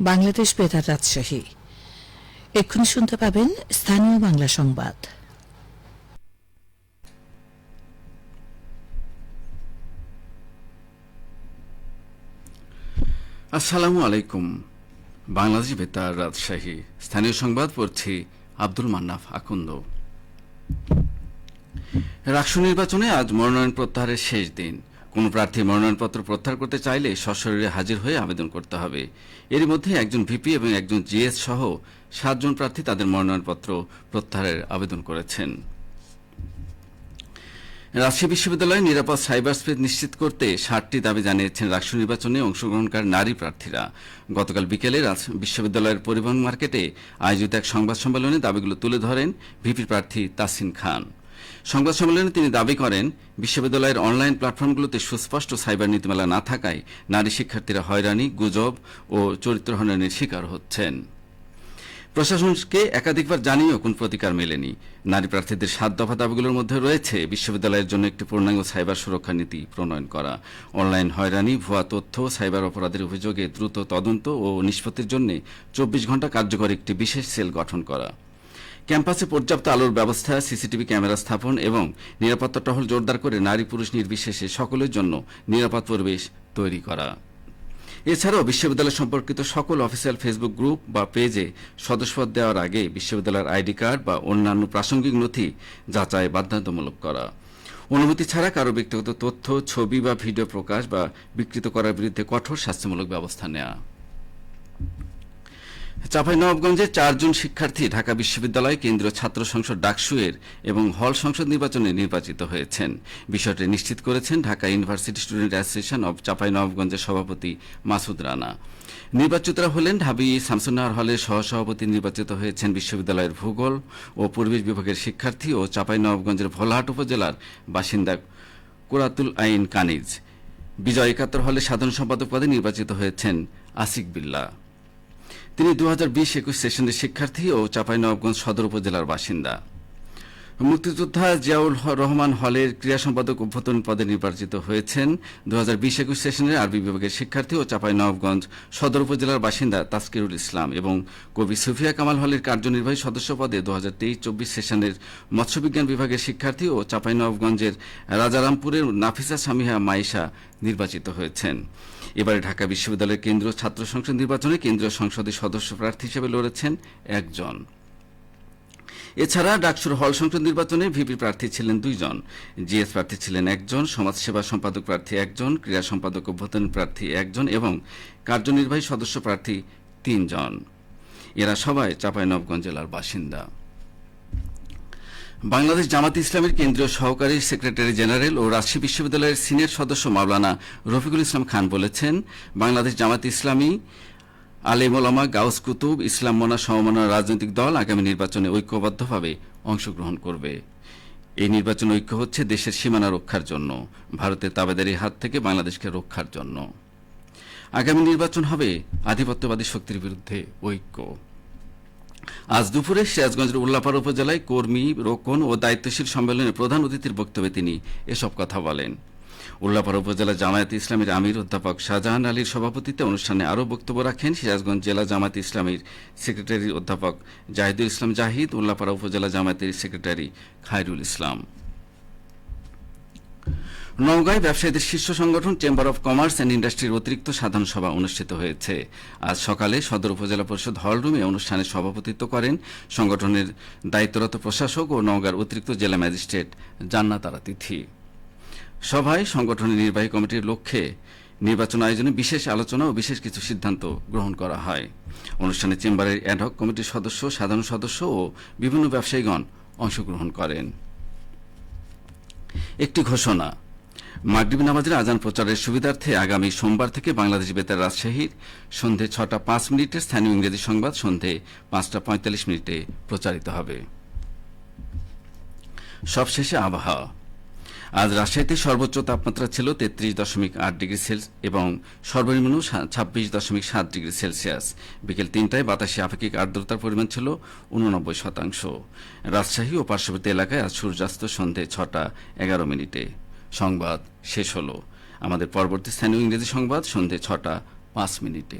বাংলাদেশ বেতার রাজশাহী। এক্ষুনি শুনতে পাবেন স্থানীয় বাংলা সংবাদ। আসসালামু আলাইকুম। বাংলাদেশ বেতার রাজশাহী। স্থানীয় সংবাদ পড়ছি আব্দুল মান্নাফ আকুন্দ। রাষ্ট্র নির্বাচনে আজ মনোনয়ন প্রত্যাহারের শেষ দিন। কোন প্রার্থী মনোনয়নপত্র প্রত্যাহার করতে চাইলে সশরীরে হাজির হয়ে আবেদন করতে হবে। এরই মধ্যে একজন ভিপি এবং একজন জিএস সহ সাতজন প্রার্থী তাদের মনোনয়নপত্র প্রত্যাহারের আবেদন করেছেন। রাজশাহী বিশ্ববিদ্যালয়ে নিরাপদ সাইবার স্পেস নিশ্চিত করতে ষাটটি দাবি জানিয়েছেন রাষ্ট্র নির্বাচনে অংশগ্রহণকারী নারী প্রার্থীরা। গতকাল বিকেলে বিশ্ববিদ্যালয়ের পরিবহন মার্কেটে আয়োজিত এক সংবাদ সম্মেলনে দাবিগুলো তুলে ধরেন ভিপি প্রার্থী তাসিন খান। সংবাদ সম্মেলনে তিনি দাবি করেন, বিশ্ববিদ্যালয়ের অনলাইন প্ল্যাটফর্মগুলোতে সুস্পষ্ট সাইবার নীতিমালা না থাকায় নারী শিক্ষার্থীরা হয়রানি, গুজব ও চরিত্রহননের শিকার হচ্ছেন। প্রশাসনকে একাধিকবার জানিয়েও কোন প্রতিকার মেলেনি। নারী প্রার্থীদের সাত দফা দাবিগুলোর মধ্যে রয়েছে, বিশ্ববিদ্যালয়ের জন্য একটি পূর্ণাঙ্গ সাইবার সুরক্ষা নীতি প্রণয়ন করা, অনলাইন হয়রানি, ভুয়া তথ্য, সাইবার অপরাধের অভিযোগে দ্রুত তদন্ত ও নিষ্পত্তির জন্য চব্বিশ ঘণ্টা কার্যকর একটি বিশেষ সেল গঠন করা। ক্যাম্পাসে পর্যাপ্ত আলোর ব্যবস্থা, সিসিটিভি ক্যামেরা স্থাপন এবং নিরাপত্তা টহল জোরদার করে নারী পুরুষ নির্বিশেষে সকলের জন্য নিরাপদ পরিবেশ তৈরি করা। এছাড়াও বিশ্ববিদ্যালয় সম্পর্কিত সকল অফিসিয়াল ফেসবুক গ্রুপ বা পেজে সদস্যপদ দেওয়ার আগে বিশ্ববিদ্যালয়ের আইডি কার্ড বা অন্যান্য প্রাসঙ্গিক নথি যাচাই বাধ্যতামূলক করা। অনুমতি ছাড়া কারও ব্যক্তিগত তথ্য, ছবি বা ভিডিও প্রকাশ বা বিকৃত করার বিরুদ্ধে কঠোর শাস্তিমূলক ব্যবস্থা নেওয়া। চাঁপাইনবাবগঞ্জের চারজন শিক্ষার্থী ঢাকা বিশ্ববিদ্যালয় কেন্দ্রীয় ছাত্র সংসদ ডাকসুয়ের এবং হল সংসদ নির্বাচনে নির্বাচিত হয়েছেন। বিষয়টি নিশ্চিত করেছেন Dhaka university student association of চাঁপাইনবাবগঞ্জের সভাপতি মাসুদ রানা। নির্বাচিতরা হলেন ঢাবি শামসুন্নাহার হলের সহসভাপতি নির্বাচিত হয়েছেন বিশ্ববিদ্যালয়ের ভূগোল ও পরিবেশ বিভাগের শিক্ষার্থী ও চাঁপাইনবাবগঞ্জের ভোলাহাট উপজেলার বাসিন্দা কুরাতুল আইন কানিজ। বিজয় একাত্তর হলে সাধারণ সম্পাদক পদে নির্বাচিত হয়েছেন আসিক বিল্লা। তিনি দু হাজার বিশ একুশ সেশনের শিক্ষার্থী ও চাঁপাইনবাবগঞ্জ সদর উপজেলার বাসিন্দা। মুক্তিযোদ্ধা জিয়াউল রহমান হলের ক্রীড়া সম্পাদক অভ্যর্থন পদে নির্বাচিত হয়েছেন। দু হাজার বিশ একুশ সেশনের আরবি বিভাগের শিক্ষার্থী ও চাঁপাইনবাবগঞ্জ সদর উপজেলার বাসিন্দা তাস্কিরুল ইসলাম এবং কবি সুফিয়া কামাল হলের কার্যনির্বাহী সদস্য পদে দু হাজার তেইশ চব্বিশ সেশনের মৎস্যবিজ্ঞান বিভাগের শিক্ষার্থী ও চাঁপাইনবাবগঞ্জের রাজারামপুরের নাফিসা সামিহা মাইশা নির্বাচিত হয়েছেন। এবারে ঢাকা বিশ্ববিদ্যালয়ের কেন্দ্রীয় ছাত্র সংসদ নির্বাচনে কেন্দ্রীয় সংসদের সদস্য প্রার্থী হিসেবে লড়েছেন একজন। এছাড়া ডাকসুর হল সংসদ নির্বাচনে ভিপি প্রার্থী ছিলেন দুইজন। জিএস প্রার্থী ছিলেন একজন, সমাজসেবা সম্পাদক প্রার্থী একজন, ক্রীড়া সম্পাদক অভ্যর্থন প্রার্থী একজন এবং কার্যনির্বাহী সদস্য প্রার্থী তিনজন। এরা সবাই চাঁপাইনবগঞ্জ জেলার বাসিন্দা। বাংলাদেশ জামাত ইসলামের কেন্দ্রীয় সহকারী সেক্রেটারি জেনারেল ও রাজশাহী বিশ্ববিদ্যালয়ের সিনিয়র সদস্য মাওলানা রফিকুল ইসলাম খান বলেছেন, বাংলাদেশ জামাত ইসলামী আলেম ওলামা গাউস কুতুব, ইসলাম মনা সমমনা রাজনৈতিক দল আগামী নির্বাচনে ঐক্যবদ্ধভাবে অংশগ্রহণ করবে। এই নির্বাচন ঐক্য হচ্ছে দেশের সীমানা রক্ষার জন্য, ভারতের তাবেদারির হাত থেকে বাংলাদেশকে রক্ষার জন্য। আগামী নির্বাচন হবে আধিপত্যবাদী শক্তির বিরুদ্ধে ঐক্য। আজ দুপুরে সিরাজগঞ্জের উল্লাপাড়া উপজেলায় কর্মী, রোকন ও দায়িত্বশীল সম্মেলনে প্রধান অতিথির বক্তব্যে তিনি এসব কথা বলেন। উল্লাপাড়া উপজেলা জামায়াত ইসলামের আমির অধ্যাপক শাহজাহান আলীর সভাপতিত্বে অনুষ্ঠানে আরও বক্তব্য রাখেন সিরাজগঞ্জ জেলা জামায়াত ইসলামীর সেক্রেটারি অধ্যাপক জাহিদুল ইসলাম জাহিদ, উল্লাপাড়া উপজেলা জামায়াতের সেক্রেটারি খায়রুল ইসলাম। নওগাঁয় ব্যবসায়ীদের শীর্ষ সংগঠন চেম্বার অব কমার্স অ্যান্ড ইন্ডাস্ট্রির অতিরিক্ত সাধারণ সভা অনুষ্ঠিত হয়েছে। আজ সকালে সদর উপজেলা পরিষদ হলরুমে অনুষ্ঠানে সভাপতিত্ব করেন সংগঠনের দায়িত্বরত প্রশাসক ও নওগাঁর অতিরিক্ত জেলা ম্যাজিস্ট্রেট জান্নাতারা তিথি। সভায় সংগঠনের নির্বাহী কমিটির লক্ষ্যে নির্বাচন আয়োজনে বিশেষ আলোচনা ও বিশেষ কিছু সিদ্ধান্ত গ্রহণ করা হয়। অনুষ্ঠানে চেম্বারের অ্যাডহক কমিটির সদস্য, সাধারণ সদস্য ও বিভিন্ন ব্যবসায়ীগণ অংশগ্রহণ করেন। একটি ঘোষণা, মাগরিব নামাজের আজান প্রচারের সুবিধার্থে আগামী সোমবার থেকে বাংলাদেশ বেতার রাজশাহীর সন্ধে ছটা পাঁচ মিনিটে স্থানীয় ইংরেজি সংবাদ সন্ধে পাঁচটা পঁয়তাল্লিশ মিনিটে প্রচারিত হবে। সবশেষে আবহাওয়া আজ রাজশাহীতে সর্বোচ্চ তাপমাত্রা ছিল তেত্রিশ দশমিক আট ডিগ্রি সেলসিয়াস এবং সর্বনিম্ন ছাব্বিশ দশমিক সাত ডিগ্রি সেলসিয়াস। বিকেল তিনটায় বাতাসে আপেক্ষিক আর্দ্রতার পরিমাণ ছিল উননব্বই শতাংশ। রাজশাহী ও পার্শ্ববর্তী এলাকায় আজ সূর্যাস্ত সন্ধে ছটা এগারো মিনিটে। সংবাদ শেষ হলো। আমাদের পরবর্তী স্থানীয় ইংরেজি সংবাদ সন্ধে ছটা পাঁচ মিনিটে।